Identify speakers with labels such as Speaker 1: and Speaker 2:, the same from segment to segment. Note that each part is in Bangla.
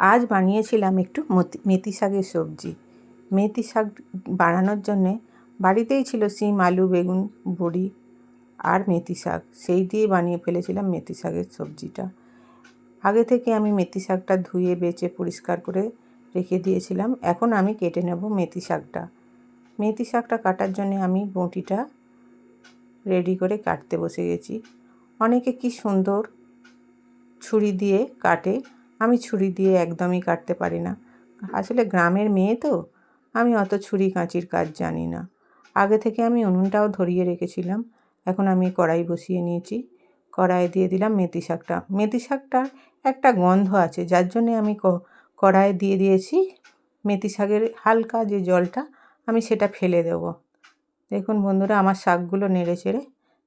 Speaker 1: আজ বানিয়েছিলাম একটু মেথি শাকের সবজি। মেথি শাক বানানোর জন্যে বাড়িতেই ছিল সিম, আলু, বেগুন, বড়ি আর মেথি শাক। সেই দিয়ে বানিয়ে ফেলেছিলাম মেথি শাকের সবজিটা। আগে থেকে আমি মেথি শাকটা ধুয়ে বেছে পরিষ্কার করে রেখে দিয়েছিলাম। এখন আমি কেটে নেব মেথি শাকটা। মেথি শাকটা কাটার জন্য আমি বঁটিটা রেডি করে কাটতে বসে গেছি। অনেকে কি সুন্দর ছুরি দিয়ে কাটে আমি ছুরি দিয়ে একদমই কাটতে পারি না। আসলে গ্রামের মেয়ে তো? আমি অত ছুরি কাঁচির কাজ জানি না। আগে থেকে আমি উনুনটাও ধরিয়ে রেখেছিলাম। এখন আমি কড়াই বসিয়ে নিয়েছি। কড়াইয়ে দিয়ে দিলাম মেথি শাকটা। মেথি শাকটার একটা গন্ধ আছে, যার জন্যে আমি কড়াইয়ে দিয়ে দিয়েছি মেথি শাকের হালকা যে জলটা, আমি সেটা ফেলে দেব। দেখুন বন্ধুরা, আমার শাকগুলো নেড়ে চেড়ে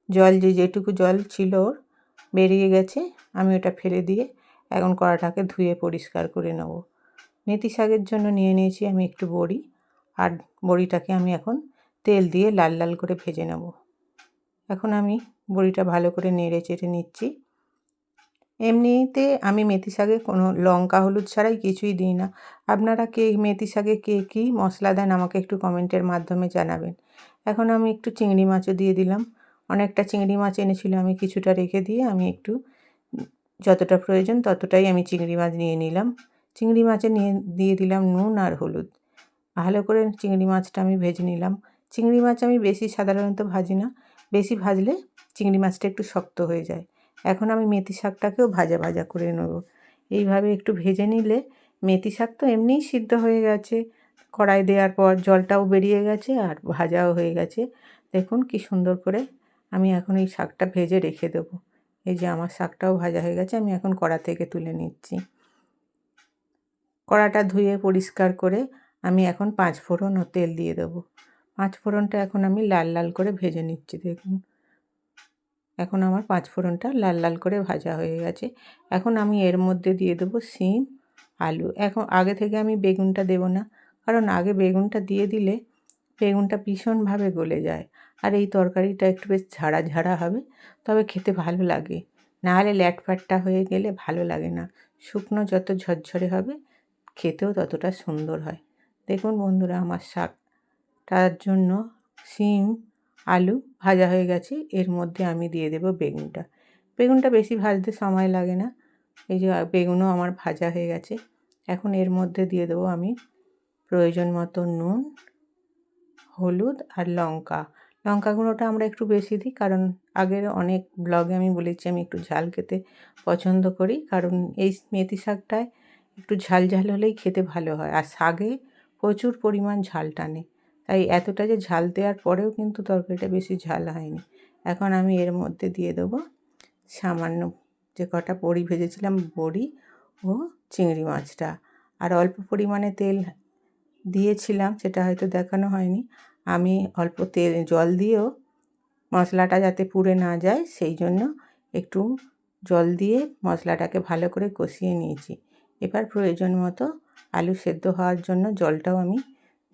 Speaker 1: জল যে যেটুকু জল ছিল ওর, বেরিয়ে গেছে। আমি ওটা ফেলে দিয়ে এখন কড়াটাকে ধুয়ে পরিষ্কার করে নেব। মেথি শাকের জন্য নিয়ে নিয়েছি আমি একটু বড়ি, আর বড়িটাকে আমি এখন তেল দিয়ে লাল লাল করে ভেজে নেব। এখন আমি বড়িটা ভালো করে নেড়ে চেড়ে নিচ্ছি। এমনিতে আমি মেথি শাকে কোনো লঙ্কা, হলুদ ছাড়াই কিছুই দিই না। আপনারা কে মেথি শাকে কে কী মশলা দেন আমাকে একটু কমেন্টের মাধ্যমে জানাবেন। এখন আমি একটু চিংড়ি মাছও দিয়ে দিলাম। অনেকটা চিংড়ি মাছ এনেছিল আমি কিছুটা রেখে দিয়ে আমি একটু যতটা প্রয়োজন ততটাই আমি চিংড়ি মাছ নিয়ে নিলাম। চিংড়ি মাছে নিয়ে, দিয়ে দিলাম নুন আর হলুদ। ভালো করে চিংড়ি মাছটা আমি ভেজে নিলাম। চিংড়ি মাছ আমি বেশি সাধারণত ভাজি না। বেশি ভাজলে চিংড়ি মাছটা একটু শক্ত হয়ে যায়। এখন আমি মেথি শাকটাকেও ভাজা ভাজা করে নেব। এইভাবে একটু ভেজে নিলে মেথি শাক তো এমনিই সিদ্ধ হয়ে গেছে। কড়াই দেওয়ার পর জলটাও বেরিয়ে গেছে আর ভাজাও হয়ে গেছে। দেখুন কি সুন্দর করে আমি এখন এই শাকটা ভেজে রেখে দেবো। এই যে আমার শাকটাও ভাজা হয়ে গেছে, আমি এখন কড়া থেকে তুলে নিচ্ছি। কড়াটা ধুয়ে পরিষ্কার করে আমি এখন পাঁচ ফোড়ন ও তেল দিয়ে দেবো। পাঁচ ফোড়নটা এখন আমি লাল লাল করে ভেজে নিচ্ছি, দেখুন। এখন আমার পাঁচ ফোড়নটা লাল লাল করে ভাজা হয়ে গেছে। এখন আমি এর মধ্যে দিয়ে দেবো শিম, আলু। এখন আগে থেকে আমি বেগুনটা দেবো না, কারণ আগে বেগুনটা দিয়ে দিলে বেগুনটা ভীষণভাবে গলে যায়। আর এই তরকারিটা একটু বেশ ঝাড়া ঝাড়া হবে, তবে খেতে ভালো লাগে। নাহলে ল্যাটফ্যাটটা হয়ে গেলে ভালো লাগে না। শুকনো যত ঝরঝরে হবে, খেতেও ততটা সুন্দর হয়। দেখুন বন্ধুরা, আমার শাকটার জন্য শিম, আলু ভাজা হয়ে গেছে। এর মধ্যে আমি দিয়ে দেবো বেগুনটা। বেগুনটা বেশি ভাজতে সময় লাগে না। এই যে বেগুনও আমার ভাজা হয়ে গেছে। এখন এর মধ্যে দিয়ে দেবো আমি প্রয়োজন মতো নুন হলুদ আর লঙ্কা। লঙ্কা গুঁড়োটা আমরা একটু বেশি দিই, কারণ আগের অনেক ব্লগে আমি বলেছি আমি একটু ঝাল খেতে পছন্দ করি, কারণ এই মেথি শাকটায় একটু ঝাল ঝাল হলেই খেতে ভালো হয় আর শাকে প্রচুর পরিমাণ ঝাল টানে। তাই এতটা যে ঝাল দেওয়ার পরেও কিন্তু তরকারিটা বেশি ঝাল হয়নি। এখন আমি এর মধ্যে দিয়ে দেবো সামান্য যে কটা বড়ি ভেজেছিলাম, বড়ি ও চিংড়ি মাছটা। আর অল্প পরিমাণে তেল দিয়েছিলাম, সেটা হয়তো দেখানো হয়নি। আমি অল্প তেল, জল দিয়েও মশলাটা যাতে পুড়ে না যায়, সেই জন্য একটু জল দিয়ে মশলাটাকে ভালো করে কষিয়ে নিয়েছি। এবার প্রয়োজন মতো আলু সেদ্ধ হওয়ার জন্য জলটাও আমি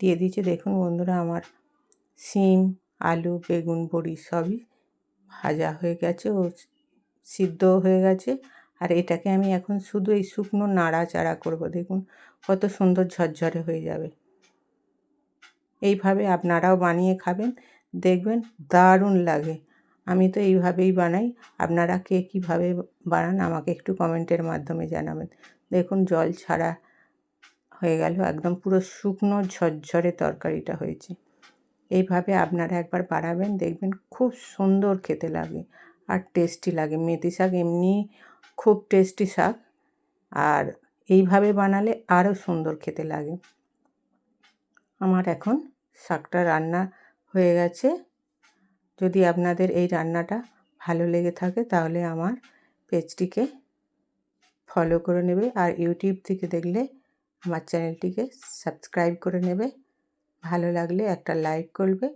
Speaker 1: দিয়ে দিয়েছি। দেখুন বন্ধুরা, আমার শিম, আলু, বেগুন, বড়ি সবই ভাজা হয়ে গেছে ও সিদ্ধও হয়ে গেছে। আর এটাকে আমি এখন শুধু এই শুকনো নাড়াচাড়া করব। দেখুন কত সুন্দর ঝরঝরে হয়ে যাবে। এইভাবে আপনারাও বানিয়ে খাবেন। দেখবেন দারুণ লাগে। আমি তো এইভাবেই বানাই। আপনারা কে কীভাবে বানান আমাকে একটু কমেন্টের মাধ্যমে জানাবেন। দেখুন জল ছাড়া হয়ে গেল। একদম পুরো শুকনো ঝরঝরে তরকারিটা হয়েছে। এইভাবে আপনারা একবার বানাবেন। দেখবেন খুব সুন্দর খেতে লাগে আর টেস্টি লাগে। মেথি শাক এমনি খুব টেস্টি শাক। আর এইভাবে বানালে আরও সুন্দর খেতে লাগে। আমার এখন শাকটা রান্না হয়ে গেছে। যদি আপনাদের এই রান্নাটা ভালো লেগে থাকে তাহলে আমার পেজটিকে ফলো করে নেবে আর ইউটিউব থেকে দেখলে আমার চ্যানেলটিকে সাবস্ক্রাইব করে নেবে। ভালো লাগলে একটা লাইক করবে।